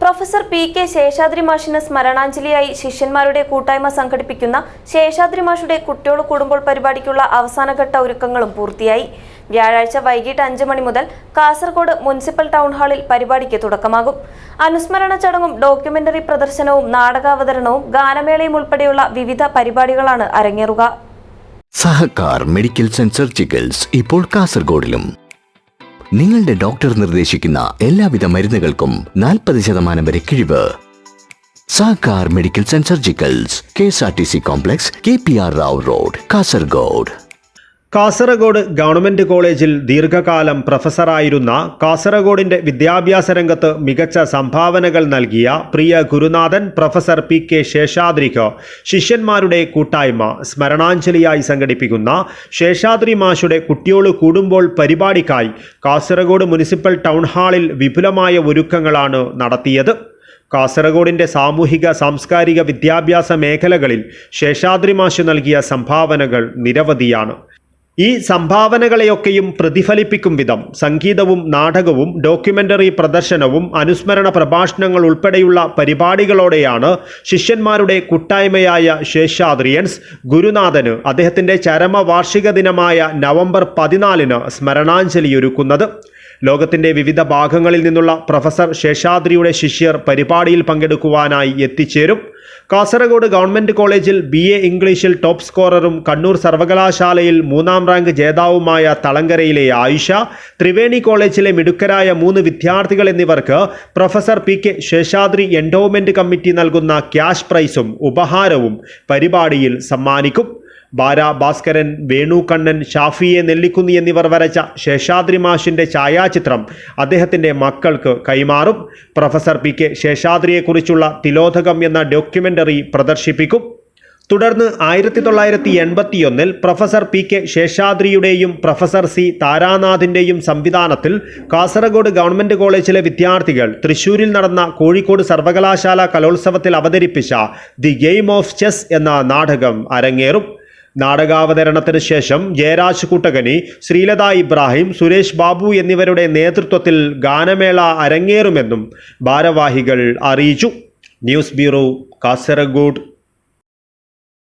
Professor P K Seshadri മാഷിന് സ്മരണാഞ്ജലിയായി ശിഷ്യന്മാരുടെ കൂട്ടായ്മ സംഘടിപ്പിക്കുന്ന ശേഷാദ്രി മാഷുടെ കുട്ടിയോട് കൂടുമ്പോൾ പരിപാടിക്കുള്ള അവസാനഘട്ട ഒരുക്കങ്ങളും പൂർത്തിയായി. വ്യാഴാഴ്ച വൈകിട്ട് അഞ്ച് മണി മുതൽ കാസർഗോഡ് മുനിസിപ്പൽ ടൗൺ ഹാളിൽ പരിപാടിക്ക് തുടക്കമാകും. അനുസ്മരണ ചടങ്ങും ഡോക്യുമെന്ററി പ്രദർശനവും നാടകാവതരണവും ഗാനമേളയും ഉൾപ്പെടെയുള്ള വിവിധ പരിപാടികളാണ് അരങ്ങേറുക. സഹകാർ മെഡിക്കൽ സെൻസർ ഇപ്പോൾ കാസർഗോഡിലും. നിങ്ങളുടെ ഡോക്ടർ നിർദ്ദേശിക്കുന്ന എല്ലാവിധ മരുന്നുകൾക്കും നാൽപ്പത് ശതമാനം വരെ കിഴിവ്. Sakkar medicals and surgicals K S R T C complex K P R Rao road Kasaragod. Kasaragod government കോളേജിൽ ദീർഘകാലം പ്രൊഫസറായിരുന്ന കാസർഗോഡിന്റെ വിദ്യാഭ്യാസ രംഗത്ത് മികച്ച സംഭാവനകൾ നൽകിയ പ്രിയ ഗുരുനാഥൻ പ്രൊഫസർ പി കെ ശേഷാദ്രിക്ക് ശിഷ്യന്മാരുടെ കൂട്ടായ്മ സ്മരണാഞ്ജലിയായി സംഘടിപ്പിക്കുന്ന ശേഷാദ്രി മാഷുടെ കുട്ടിയോൾ കൂടുമ്പോൾ പരിപാടിക്കായി കാസർഗോഡ് മുനിസിപ്പൽ ടൗൺ ഹാളിൽ വിപുലമായ ഒരുക്കങ്ങളാണ് നടത്തിയത്. കാസർഗോഡിന്റെ സാമൂഹിക സാംസ്കാരിക വിദ്യാഭ്യാസ മേഖലകളിൽ ശേഷാദ്രി മാഷ് നൽകിയ സംഭാവനകൾ നിരവധിയാണ്. ഈ സംഭാവനകളെയൊക്കെയും പ്രതിഫലിപ്പിക്കും വിധം സംഗീതവും നാടകവും ഡോക്യുമെന്ററി പ്രദർശനവും അനുസ്മരണ പ്രഭാഷണങ്ങൾ ഉൾപ്പെടെയുള്ള പരിപാടികളോടെയാണ് ശിഷ്യന്മാരുടെ കൂട്ടായ്മയായ ശേഷാദ്രിയൻസ് ഗുരുനാഥന് അദ്ദേഹത്തിന്റെ ചരമവാർഷിക ദിനമായ നവംബർ പതിനാലിന് സ്മരണാഞ്ജലിയൊരുക്കുന്നത് ലോകത്തിന്റെ വിവിധ ഭാഗങ്ങളിൽ നിന്നുള്ള പ്രൊഫസർ ശേഷാദ്രിയുടെ ശിഷ്യർ പരിപാടിയിൽ പങ്കെടുക്കുവാനായി എത്തിച്ചേരും. കാസർഗോഡ് ഗവൺമെന്റ് കോളേജിൽ ബി എ ഇംഗ്ലീഷിൽ ടോപ്പ് സ്കോററും കണ്ണൂർ സർവകലാശാലയിൽ മൂന്നാം റാങ്ക് ജേതാവുമായ തളങ്കരയിലെ ആയിഷ ത്രിവേണി കോളേജിലെ മിടുക്കരായ മൂന്ന് വിദ്യാർത്ഥികൾ എന്നിവർക്ക് professor P K Seshadri endowment committee നൽകുന്ന ക്യാഷ് പ്രൈസും ഉപഹാരവും പരിപാടിയിൽ സമ്മാനിക്കും. ബാര ഭാസ്കരൻ വേണു കണ്ണൻ ഷാഫിയെ നെല്ലിക്കുന്നി എന്നിവർ വരച്ച ശേഷാദ്രി മാഷിന്റെ ഛായാചിത്രം അദ്ദേഹത്തിന്റെ മക്കൾക്ക് കൈമാറും. പ്രൊഫസർ പി കെ ശേഷാദ്രിയെക്കുറിച്ചുള്ള തിലോധകം എന്ന ഡോക്യുമെന്ററി പ്രദർശിപ്പിക്കും. തുടർന്ന് ആയിരത്തി തൊള്ളായിരത്തി എൺപത്തിയൊന്നിൽ പ്രൊഫസർ പി കെ ശേഷാദ്രിയുടെയും പ്രൊഫസർ സി താരാനാഥിന്റെയും സംവിധാനത്തിൽ കാസർഗോഡ് ഗവൺമെന്റ് കോളേജിലെ വിദ്യാർത്ഥികൾ തൃശ്ശൂരിൽ നടന്ന കോഴിക്കോട് സർവകലാശാല കലോത്സവത്തിൽ അവതരിപ്പിച്ച ദി ഗെയിം ഓഫ് ചെസ് എന്ന നാടകം അരങ്ങേറും. നാടകാവതരണത്തിന് ശേഷം ജയരാജ് കൂട്ടകനി ശ്രീലത ഇബ്രാഹിം സുരേഷ് ബാബു എന്നിവരുടെ നേതൃത്വത്തിൽ ഗാനമേള അരങ്ങേറുമെന്നും ഭാരവാഹികൾ അറിയിച്ചു. News bureau Kasaragod.